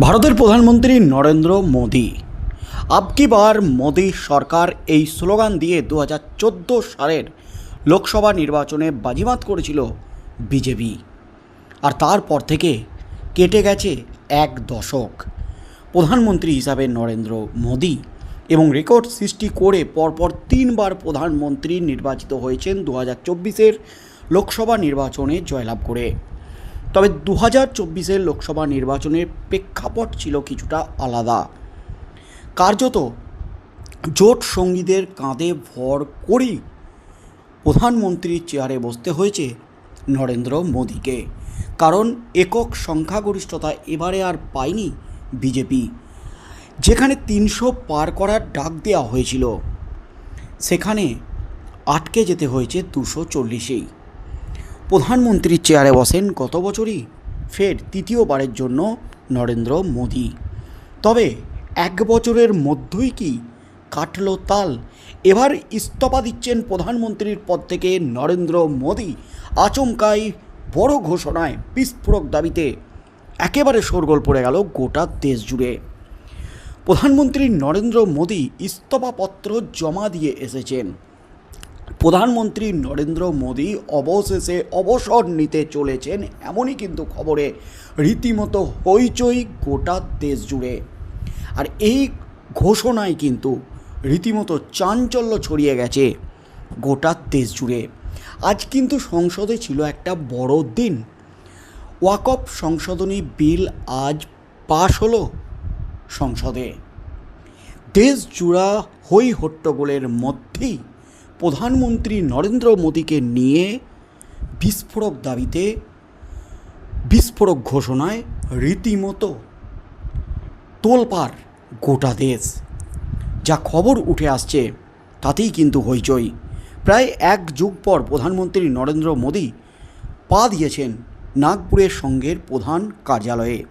ভারতের প্রধানমন্ত্রী নরেন্দ্র মোদী। আবকি বার মোদী সরকার এই স্লোগান দিয়ে দু হাজার চোদ্দ সালের লোকসভা নির্বাচনে বাজিমাত করেছিল বিজেপি। আর তারপর থেকে কেটে গেছে এক দশক। প্রধানমন্ত্রী হিসাবে নরেন্দ্র মোদী এবং রেকর্ড সৃষ্টি করে পরপর তিনবার প্রধানমন্ত্রী নির্বাচিত হয়েছেন দু হাজার লোকসভা নির্বাচনে জয়লাভ করে। তবে দু হাজার চব্বিশের লোকসভা নির্বাচনের প্রেক্ষাপট ছিল কিছুটা আলাদা। কার্যত জোট সঙ্গীদের কাঁধে ভর করেই প্রধানমন্ত্রীর চেয়ারে বসতে হয়েছে নরেন্দ্র মোদীকে। কারণ একক সংখ্যাগরিষ্ঠতা এবারে আর পায়নি বিজেপি, যেখানে তিনশো পার করার ডাক দেওয়া হয়েছিল। সেখানে আটকে যেতে হয়েছে দুশো চল্লিশেই। প্রধানমন্ত্রীর চেয়ারে বসেন গত বছরই? ফের তৃতীয়বারের জন্য নরেন্দ্র মোদী। তবে এক বছরের মধ্যেই কি কাটল তাল? এবার ইস্তফা দিচ্ছেন প্রধানমন্ত্রীর পদ থেকে নরেন্দ্র মোদী আচমকাই বড় ঘোষণায় বিস্ফোরক দাবিতে। একেবারে শোরগোল পড়ে গেল গোটা দেশ জুড়ে। প্রধানমন্ত্রী নরেন্দ্র মোদী ইস্তফাপত্র জমা দিয়ে এসেছেন। প্রধানমন্ত্রী নরেন্দ্র মোদী অবশেষে অবসর নিতে চলেছেন, এমনই কিন্তু খবরে রীতিমতো হইচই গোটা দেশ জুড়ে। আর এই ঘোষণায় কিন্তু রীতিমতো চাঞ্চল্য ছড়িয়ে গেছে গোটা দেশ জুড়ে। আজ কিন্তু সংসদে ছিল একটা বড় দিন। ওয়াকফ সংশোধনী বিল আজ পাশ হলো সংসদে। দেশ জুড়া হই হট্টগোলের মধ্যেই প্রধানমন্ত্রী নরেন্দ্র মোদীকে নিয়ে বিস্ফোরক দাবিতে, বিস্ফোরক ঘোষণায় রীতিমতো তোলপাড় গোটা দেশ। যা খবর উঠে আসছে, তাতেই কিন্তু হইচই। প্রায় এক যুগ পর প্রধানমন্ত্রী নরেন্দ্র মোদী পা দিয়েছেন নাগপুরের সঙ্গের প্রধান কার্যালয়ে।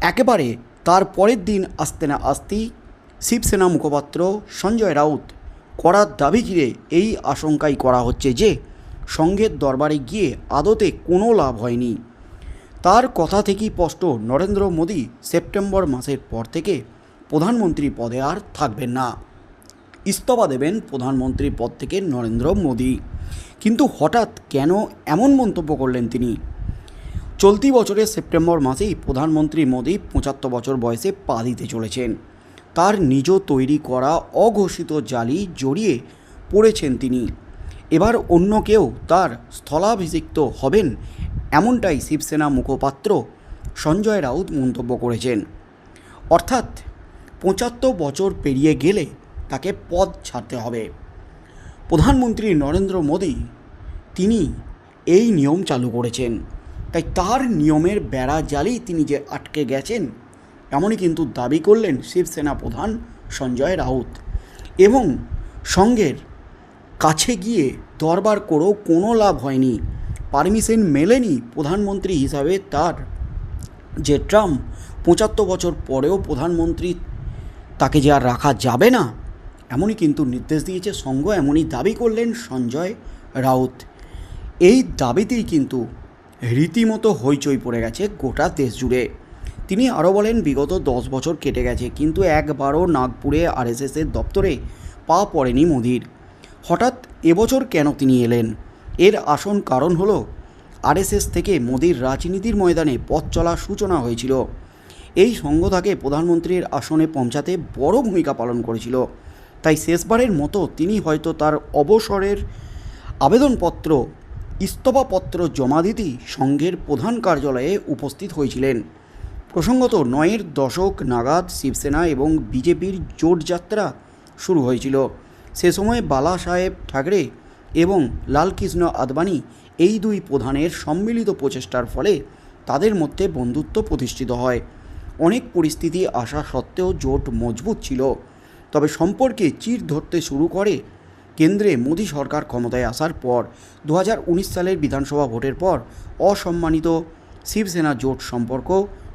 একেবারে তার পরের দিন আসতে না আসতেই শিবসেনা মুখপাত্র সঞ্জয় রাউত করার দাবি ঘিরে এই আশঙ্কাই করা হচ্ছে যে সঙ্ঘের দরবারে গিয়ে আদতে কোনো লাভ হয়নি। তার কথা থেকেই স্পষ্ট, নরেন্দ্র মোদী সেপ্টেম্বর মাসের পর থেকে প্রধানমন্ত্রী পদে আর থাকবেন না। ইস্তফা দেবেন প্রধানমন্ত্রী পদ থেকে নরেন্দ্র মোদী। কিন্তু হঠাৎ কেন এমন মন্তব্য করলেন তিনি? চলতি বছরের সেপ্টেম্বর মাসেই প্রধানমন্ত্রী মোদী পঁচাত্তর বছর বয়সে পা দিতে চলেছেন। তার নিজ তৈরি করা অঘোষিত জালি জড়িয়ে পড়েছেন তিনি। এবার অন্য কেউ তার স্থলাভিষিক্ত হবেন এমনটাই শিবসেনা মুখপাত্র সঞ্জয় রাউত মন্তব্য করেছেন। অর্থাৎ পঁচাত্তর বছর পেরিয়ে গেলে তাকে পদ ছাড়তে হবে। প্রধানমন্ত্রী নরেন্দ্র মোদী তিনি এই নিয়ম চালু করেছেন। তাই তার নিয়মের বেড়া জালেই তিনি যে আটকে গেছেন এমনই কিন্তু দাবি করলেন শিবসেনা প্রধান সঞ্জয় রাউত। এবং সঙ্গের কাছে গিয়ে দরবার করেও কোনো লাভ হয়নি। পারমিশন মেলেনি প্রধানমন্ত্রী হিসাবে তার। যে ট্রাম্প পঁচাত্তর বছর পরেও প্রধানমন্ত্রী তাকে যে আর রাখা যাবে না, এমনই কিন্তু নির্দেশ দিয়েছে সঙ্গ, এমনই দাবি করলেন সঞ্জয় রাউত। এই দাবিতেই কিন্তু রীতিমতো হইচই পড়ে গেছে গোটা দেশ জুড়ে তিনি আরও বলেন, বিগত দশ বছর কেটে গেছে, কিন্তু একবারও নাগপুরে আরএসএসের দপ্তরে পা পড়েনি মোদির। হঠাৎ এবছর কেন তিনি এলেন? এর আসন কারণ হলো, আরএসএস থেকে মোদির রাজনীতির ময়দানে পথ চলার সূচনা হয়েছিল। এই সঙ্গ তাকে প্রধানমন্ত্রীর আসনে পৌঁছাতে বড় ভূমিকা পালন করেছিল। তাই শেষবারের মতো তিনি হয়তো তার অবসরের আবেদনপত্র, ইস্তফাপত্র জমা দিতেই সংঘের প্রধান কার্যালয়ে উপস্থিত হয়েছিলেন। প্রসঙ্গত নয়ের দশক নাগাদ শিবসেনা এবং বিজেপির জোটযাত্রা শুরু হয়েছিল। সে সময় বালা সাহেব ঠাকরে এবং লালকৃষ্ণ আদবানি এই দুই প্রধানের সম্মিলিত প্রচেষ্টার ফলে তাদের মধ্যে বন্ধুত্ব প্রতিষ্ঠিত হয়। অনেক পরিস্থিতি আসা সত্ত্বেও জোট মজবুত ছিল। তবে সম্পর্কে চির ধরতে শুরু করে কেন্দ্রে মোদী সরকার ক্ষমতায় আসার পর দু হাজার উনিশ সালের বিধানসভা ভোটের পর অসম্মানিত শিবসেনা জোট সম্পর্ক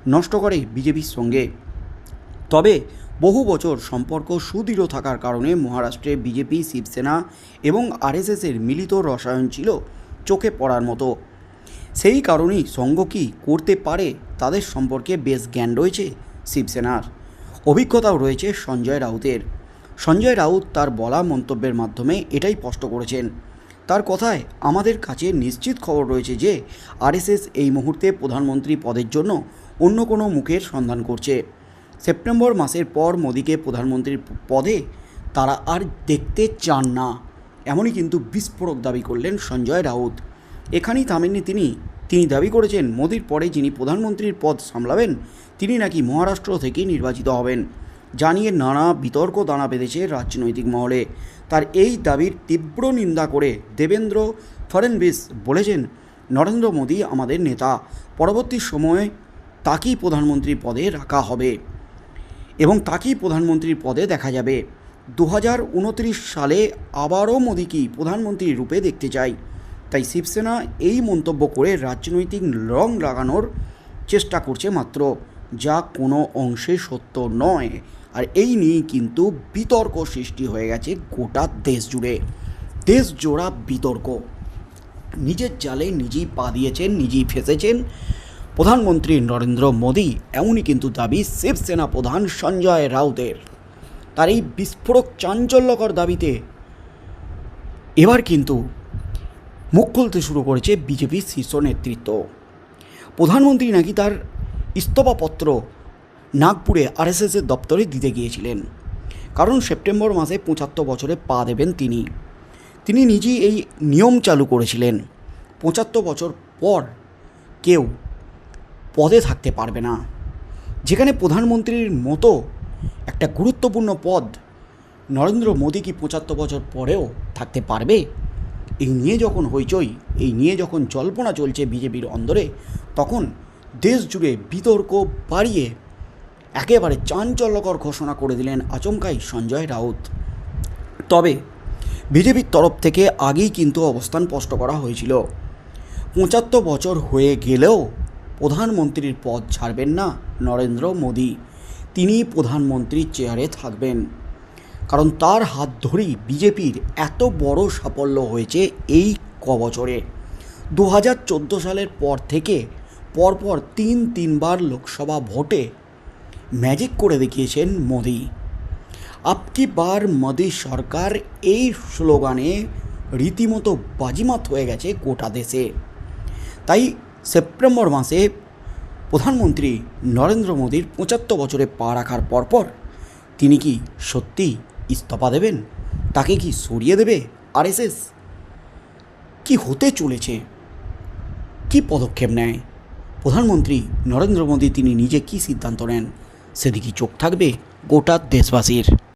নষ্ট করে বিজেপির সঙ্গে। তবে বহু বছর সম্পর্ক সুদৃঢ় থাকার কারণে মহারাষ্ট্রে বিজেপি, শিবসেনা এবং আরএসএসের মিলিত রসায়ন ছিল চোখে পড়ার মতো। সেই কারণেই সঙ্গ কী করতে পারে তাদের সম্পর্কে বেশ জ্ঞান রয়েছে শিবসেনার। অভিজ্ঞতাও রয়েছে সঞ্জয় রাউতের। সঞ্জয় রাউত তার বলা মন্তব্যের মাধ্যমে এটাই স্পষ্ট করেছেন। তার কথায় আমাদের কাছে নিশ্চিত খবর রয়েছে যে, আরএসএস এই মুহূর্তে প্রধানমন্ত্রী পদের জন্য অন্য কোনো মুখের সন্ধান করছে। সেপ্টেম্বর মাসের পর মোদীকে প্রধানমন্ত্রীর পদে তারা আর দেখতে চান না। এমনই কিন্তু বিস্ফোরক দাবি করলেন সঞ্জয় রাউত। এখানেই থামেননি তিনি। তিনি দাবি করেছেন, মোদির পরে যিনি প্রধানমন্ত্রীর পদ সামলাবেন, তিনি নাকি মহারাষ্ট্র থেকে নির্বাচিত হবেন। জানিয়ে নানা বিতর্ক দানা বেঁধেছে রাজনৈতিক মহলে। তার এই দাবির তীব্র নিন্দা করে দেবেন্দ্র ফডনবিস বলেছেন, নরেন্দ্র মোদী আমাদের নেতা। পরবর্তী সময়ে তাকেই প্রধানমন্ত্রী পদে রাখা হবে। এবং তাকেই প্রধানমন্ত্রীর পদে দেখা যাবে। দু হাজার উনত্রিশ সালে আবারও মোদীকেই প্রধানমন্ত্রী রূপে দেখতে চাই। তাই শিবসেনা এই মন্তব্য করে রাজনৈতিক রং লাগানোর চেষ্টা করছে মাত্র, যা কোনো অংশে সত্য নয়। আর এই নিয়েই কিন্তু বিতর্ক সৃষ্টি হয়ে গেছে গোটা দেশ জুড়ে। দেশ জোড়া বিতর্ক। নিজের জালে নিজেই পা দিয়েছেন, নিজেই ফেসেছেন। প্রধানমন্ত্রী নরেন্দ্র মোদী এমনই কিন্তু দাবি শিবসেনা প্রধান সঞ্জয় রাউতের। তার এই বিস্ফোরক চাঞ্চল্যকর দাবিতে এবার কিন্তু মুখ খুলতে শুরু করেছে বিজেপির শীর্ষ নেতৃত্ব। প্রধানমন্ত্রী নাকি তার ইস্তফাপত্র নাগপুরে আরএসএসের দপ্তরে দিতে গিয়েছিলেন। কারণ সেপ্টেম্বর মাসে পঁচাত্তর বছরে পা দেবেন তিনি। তিনি নিজেই এই নিয়ম চালু করেছিলেন। পঁচাত্তর বছর পর কেউ পদে থাকতে পারবে না। যেখানে প্রধানমন্ত্রীর মতো একটা গুরুত্বপূর্ণ পদ নরেন্দ্র মোদী কি পঁচাত্তর বছর পরেও থাকতে পারবে? এই নিয়ে যখন হইচই, এই নিয়ে যখন জল্পনা চলছে বিজেপির অন্দরে, তখন দেশ জুড়ে বিতর্ক বাড়িয়ে একেবারে চাঞ্চল্যকর ঘোষণা করে দিলেন আচমকাই সঞ্জয় রাউত। তবে বিজেপির তরফ থেকে আগেই কিন্তু অবস্থান স্পষ্ট করা হয়েছিল। পঁচাত্তর বছর হয়ে গেলেও প্রধানমন্ত্রীর পদ ছাড়বেন না নরেন্দ্র মোদী। তিনি প্রধানমন্ত্রীর চেয়ারে থাকবেন। কারণ তার হাত ধরেই বিজেপির এত বড় সাফল্য হয়েছে এই কবছরে। দু হাজার চোদ্দ সালের পর থেকে পরপর তিন তিনবার লোকসভা ভোটে ম্যাজিক করে দেখিয়েছেন মোদি। আপকি বার মোদি সরকার এই স্লোগানে রীতিমতো বাজিমাত হয়ে গেছে গোটা দেশে। তাই সেপ্টেম্বর মাসে প্রধানমন্ত্রী নরেন্দ্র মোদীর পঁচাত্তর বছরে পা রাখার পরপর তিনি কি সত্যি ইস্তফা দেবেন? তাকে কি সরিয়ে দেবে আরএসএস? কি হতে চলেছে? কি পদক্ষেপ নেয়? প্রধানমন্ত্রী নরেন্দ্র মোদী তিনি নিজে কি সিদ্ধান্ত নেন? সেদিকে চোখ থাকবে গোটা দেশবাসীর।